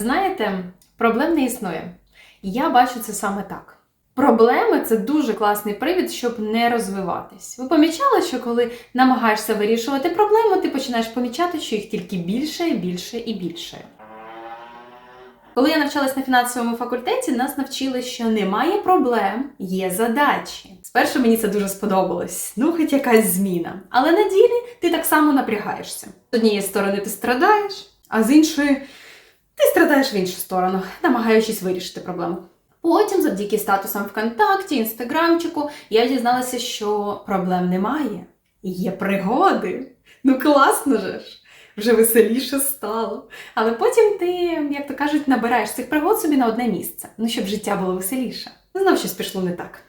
Знаєте, проблем не існує. Я бачу це саме так. Проблеми це дуже класний привід, щоб не розвиватись. Ви помічали, що коли намагаєшся вирішувати проблему, ти починаєш помічати, що їх тільки більше, більше і більше. Коли я навчалась на фінансовому факультеті, нас навчили, що немає проблем, є задачі. Спершу мені це дуже сподобалось. Ну, хоч якась зміна. Але на ділі ти так само напрягаєшся. З однієї сторони ти страдаєш, а з іншої ти страдаєш в іншу сторону, намагаючись вирішити проблему. Потім, завдяки статусам ВКонтакті, інстаграмчику, я дізналася, що проблем немає. Є пригоди. Ну класно же ж! Вже веселіше стало. Але потім ти, як то кажуть, набираєш цих пригод собі на одне місце, ну щоб життя було веселіше. Знов щось пішло не так.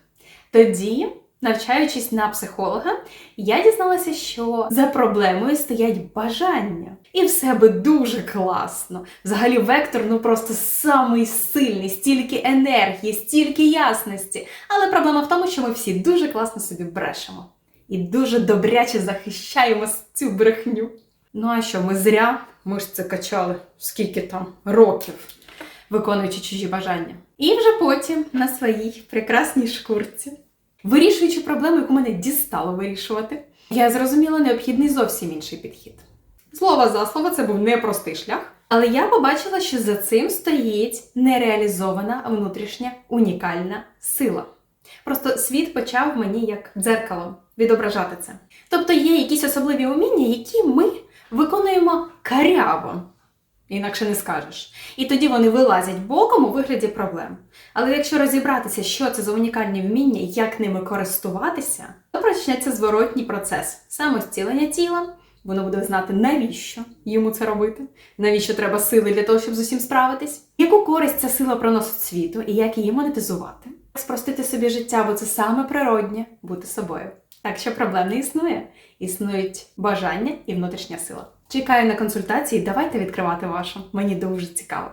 Тоді, навчаючись на психолога, я дізналася, що за проблемою стоять бажання. І в себе дуже класно. Взагалі, вектор ну просто самий сильний, стільки енергії, стільки ясності. Але проблема в тому, що ми всі дуже класно собі брешемо і дуже добряче захищаємо цю брехню. Ну а що, ми зря мишці качали скільки там років, виконуючи чужі бажання. І вже потім на своїй прекрасній шкурці, вирішуючи проблему, яку мене дістало вирішувати, я зрозуміла необхідний зовсім інший підхід. Слово за слово, це був непростий шлях. Але я побачила, що за цим стоїть нереалізована внутрішня унікальна сила. Просто світ почав мені як дзеркало відображати це. Тобто є якісь особливі уміння, які ми виконуємо каряво, інакше не скажеш. І тоді вони вилазять боком у вигляді проблем. Але якщо розібратися, що це за унікальні вміння, як ними користуватися, то почнеться зворотній процес самостілення тіла. Воно буде знати, навіщо йому це робити, навіщо треба сили для того, щоб з усім справитись, яку користь ця сила приносить світу і як її монетизувати, спростити собі життя, бо це саме природнє бути собою. Так що проблем не існує. Існують бажання і внутрішня сила. Чекаю на консультації, давайте відкривати вашу. Мені дуже цікаво.